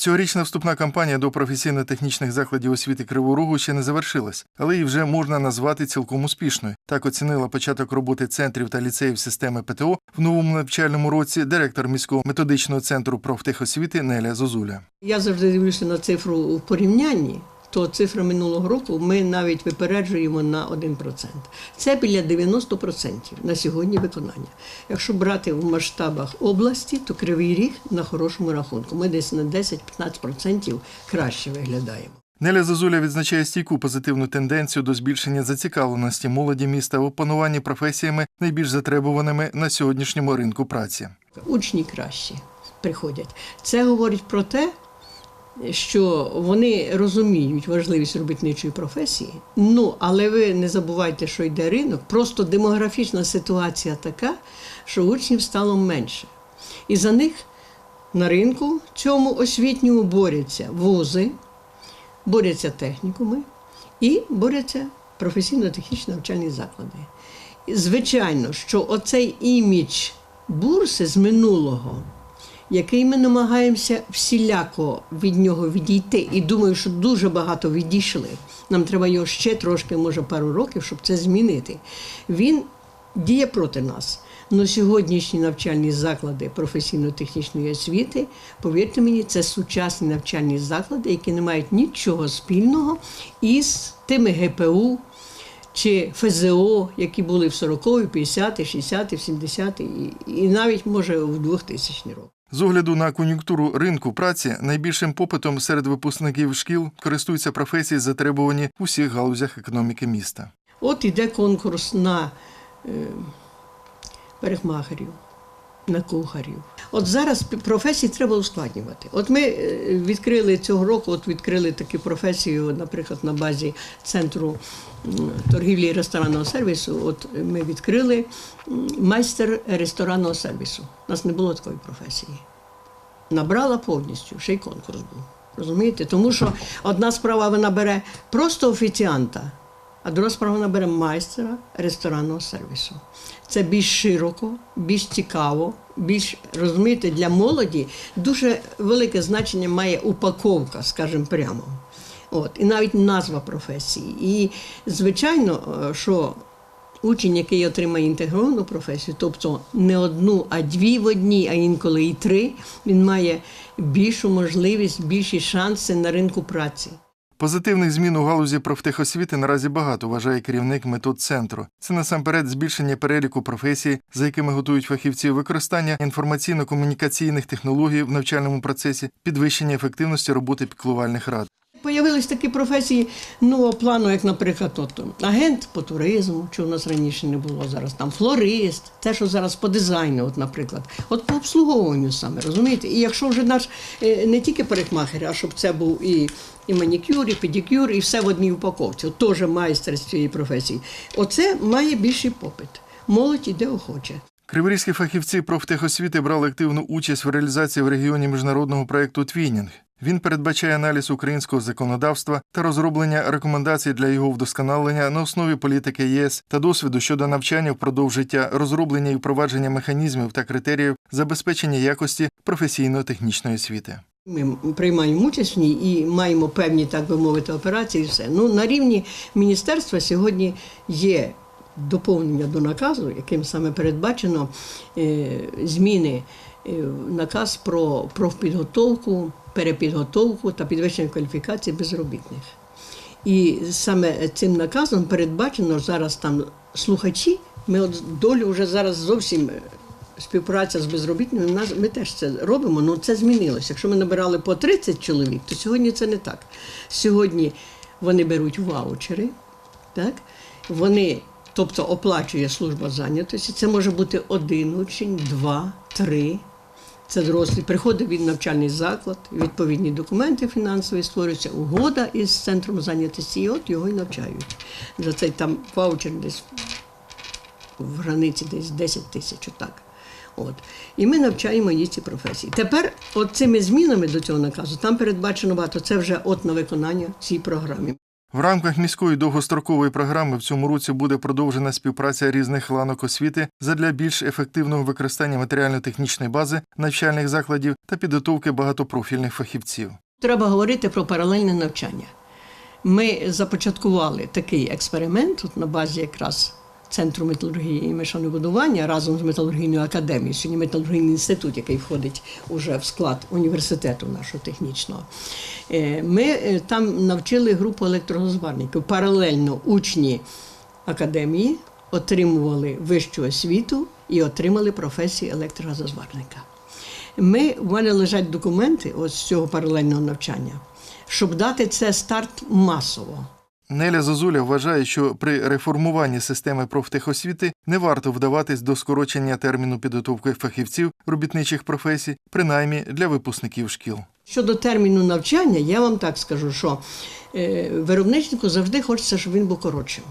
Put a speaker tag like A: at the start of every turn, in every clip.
A: Цьогорічна вступна кампанія до професійно-технічних закладів освіти Криворогу ще не завершилась, але її вже можна назвати цілком успішною. Так оцінила початок роботи центрів та ліцеїв системи ПТО в новому навчальному році директор міського методичного центру профтехосвіти Неля Зозуля.
B: Я завжди дивлюся на цифру в порівнянні. То цифра минулого року ми навіть випереджуємо на 1%. Це біля 90% на сьогодні виконання. Якщо брати в масштабах області, то Кривий Ріг на хорошому рахунку. Ми десь на 10-15% краще виглядаємо.
A: Неля Зозуля відзначає стійку позитивну тенденцію до збільшення зацікавленості молоді міста в опануванні професіями найбільш затребуваними на сьогоднішньому ринку праці.
B: Учні кращі приходять. Це говорить про те, що вони розуміють важливість робітничої професії. Ну, але ви не забувайте, що йде ринок. Просто демографічна ситуація така, що учнів стало менше. І за них на ринку цьому освітньому борються вузи, борються технікуми і борються професійно-технічні навчальні заклади. Звичайно, що оцей імідж бурси з минулого, який ми намагаємося всіляко від нього відійти, і думаю, що дуже багато відійшли. Нам треба його ще трошки, може, пару років, щоб це змінити. Він діє проти нас. Но сьогоднішні навчальні заклади професійно-технічної освіти, повірте мені, це сучасні навчальні заклади, які не мають нічого спільного із тими ГПУ чи ФЗО, які були в 40-ті, 50-ті, 60-ті, 70-ті і, навіть може в 2000 роки.
A: З огляду на кон'юнктуру ринку праці найбільшим попитом серед випускників шкіл користуються професії, затребувані в усіх галузях економіки міста.
B: От іде конкурс на е, перехмахерів, на кухарів. От зараз професії треба ускладнювати. От ми е, відкрили цього року, от відкрили таку професію, наприклад, на базі центру торгівлі і ресторанного сервісу. От ми відкрили майстер ресторанного сервісу. У нас не було такої професії. Набрала повністю, ще й конкурс був. Розумієте? Тому що одна справа вона бере просто офіціанта, а друга справа вона бере майстера ресторанного сервісу. Це більш широко, більш цікаво, більш розумієте, для молоді дуже велике значення має упаковка, скажімо прямо. От, і навіть назва професії. І звичайно, е, що учень, який отримає інтегровану професію, тобто не одну, а дві в одній, а інколи і три, він має більшу можливість, більші шанси на ринку праці.
A: Позитивних змін у галузі профтехосвіти наразі багато, вважає керівник метод центру. Це насамперед збільшення переліку професій, за якими готують фахівці, використання інформаційно-комунікаційних технологій в навчальному процесі, підвищення ефективності роботи піклувальних рад.
B: Появились такі професії нового плану, як, наприклад, от, агент по туризму, що в нас раніше не було зараз, там флорист, те, що зараз по дизайну, от, наприклад, от по обслуговуванню саме, розумієте? І якщо вже наш е, не тільки парикмахер, а щоб це був і, і манікюр, і педикюр, і все в одній упаковці, от теж майстер з цієї професії, оце має більший попит. Молодь іде охоче.
A: Криворізькі фахівці профтехосвіти брали активну участь в реалізації в регіоні міжнародного проєкту Твінінг. Він передбачає аналіз українського законодавства та розроблення рекомендацій для його вдосконалення на основі політики ЄС та досвіду щодо навчання впродовж життя, розроблення і впровадження механізмів та критеріїв забезпечення якості професійно-технічної освіти.
B: Ми приймаємо участь в ній і маємо певні, так би мовити, операції. і все. Ну, на рівні міністерства сьогодні є доповнення до наказу, яким саме передбачено е, зміни е, наказ про профпідготовку, перепідготовку та підвищення кваліфікації безробітних. І саме цим наказом передбачено зараз там слухачі. Ми от долю вже зараз зовсім е, співпраця з безробітними. Ми теж це робимо, але це змінилося. Якщо ми набирали по 30 чоловік, то сьогодні це не так. Сьогодні вони беруть ваучери, так? вони, тобто оплачує служба зайнятості. Це може бути один учень, два, три. Це дорослий приходить від навчальний заклад, відповідні документи фінансові створюється угода із центром зайнятості, і от його і навчають. За цей там ваучер десь в границі десь 10 тисяч, отак. От. І ми навчаємо її ці професії. Тепер, от цими змінами до цього наказу, там передбачено багато, це вже от на виконання цій програмі.
A: В рамках міської довгострокової програми в цьому році буде продовжена співпраця різних ланок освіти задля більш ефективного використання матеріально-технічної бази навчальних закладів та підготовки багатопрофільних фахівців.
B: Треба говорити про паралельне навчання. Ми започаткували такий експеримент тут на базі якраз Центру металургії і машинобудування разом з металургійною академією, сьогодні металургійний інститут, який входить уже в склад університету нашого технічного. Е, Ми е, там навчили групу електророзварників. Паралельно учні академії отримували вищу освіту і отримали професію електророзварника. Ми, у мене лежать документи ось з цього паралельного навчання, щоб дати це старт масово.
A: Неля Зозуля вважає, що при реформуванні системи профтехосвіти не варто вдаватись до скорочення терміну підготовки фахівців робітничих професій, принаймні для випускників шкіл.
B: Щодо терміну навчання, я вам так скажу, що е, виробничнику завжди хочеться, щоб він був коротшим.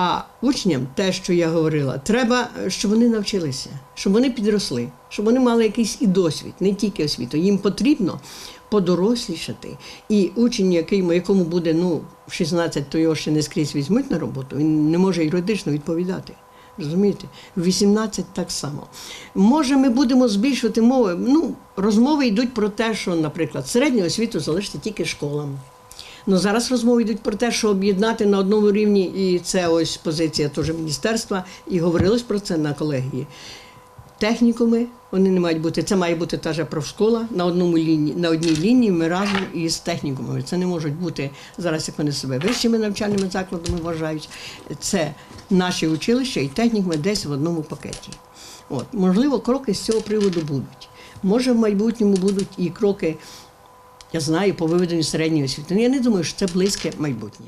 B: А учням, те, що я говорила, треба, щоб вони навчилися, щоб вони підросли, щоб вони мали якийсь і досвід, не тільки освіту. Їм потрібно подорослішати. І учень, який, якому буде ну, 16, то його ще не скрізь візьмуть на роботу, він не може юридично відповідати. Розумієте? В 18 так само. Може, ми будемо збільшувати мови. Ну, розмови йдуть про те, що, наприклад, середню освіту залишити тільки школам. Ну зараз розмови йдуть про те, що об'єднати на одному рівні, і це ось позиція теж міністерства, і говорилось про це на колегії. Технікуми вони не мають бути. Це має бути та же профшкола на одному лінії, на одній лінії. Ми разом із технікумами. Це не можуть бути зараз, як вони себе вищими навчальними закладами вважають. Це наші училища і технікуми десь в одному пакеті. От можливо, кроки з цього приводу будуть. Може, в майбутньому будуть і кроки, я знаю, по виведенню середньої освіти. Ну, я не думаю, що це близьке майбутнє.